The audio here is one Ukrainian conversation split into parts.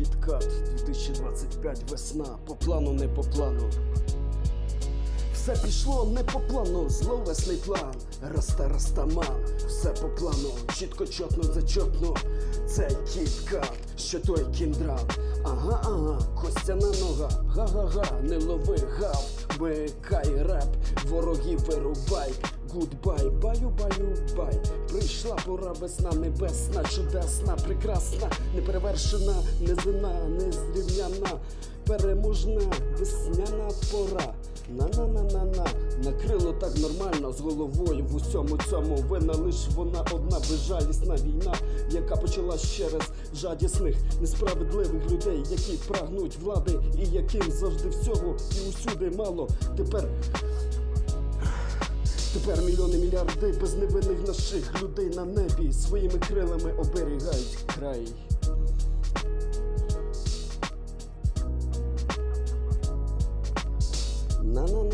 Кіткат 2025 весна. По плану, не по плану. Все пішло не по плану, зловесний план. Раста растаман, все по плану, чітко, чотно, зачотно. Це кіткат, що той кіндрат. Ага, ага, костяна нога, га-га-га, не лови гав, вмикай реп, ворогів вирубай. Гудбай, баю, баю, бай. Прийшла пора весна небесна, чудесна, прекрасна, неперевершена, незина, незрівняна, переможна, весняна пора. На-на-на-на-на, накрило так нормально з головою в усьому цьому вина лиш вона одна безжалісна війна, яка почалась через жадісних, несправедливих людей, які прагнуть влади і яким завжди всього і усюди мало. Тепер Тепер мільйони мільярди безневинних наших людей на небі своїми крилами оберігають край. На-на-на-на-на-на-на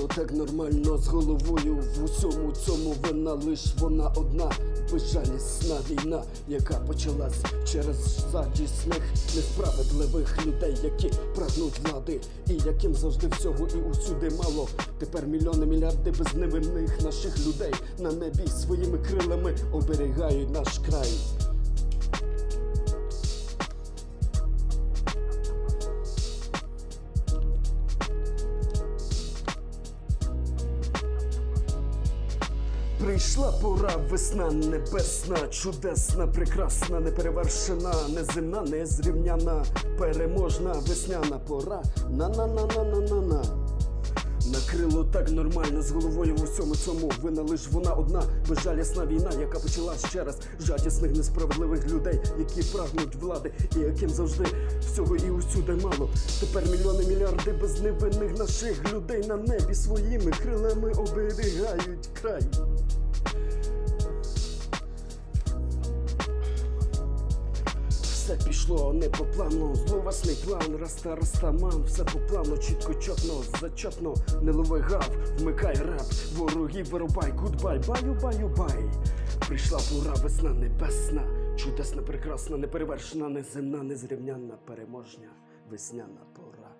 Накрило так нормально з головою в усьому цьому вина лиш вона одна безжалісна війна, яка почалась через задісних несправедливих людей, які прагнуть влади, і яким завжди всього і усюди мало. Тепер мільйони мільярди безневинних наших людей на небі своїми крилами оберігають наш край. Прийшла пора весна небесна, чудесна, прекрасна, неперевершена, неземна, незрівняна, переможна, весняна пора. На-на-на-на-на-на-на. Накрило так нормально з головою в усьому цьому. Вина лиш вона одна безжалісна війна, яка почала ще раз жадісних несправедливих людей, які прагнуть влади, і яким завжди всього і усюди мало. Тепер мільйони мільярди безневинних наших людей на небі своїми крилами оберігають край. Все пішло не по плану, зловасний план, раста растаман, все по плану, чітко, чотно, зачотно, не лови гав, вмикай реп, ворогів вирубай, гудбай, баю, баю, бай. Прийшла пора весна небесна, чудесна, прекрасна, неперевершена, неземна, незрівнянна, переможня, весняна пора.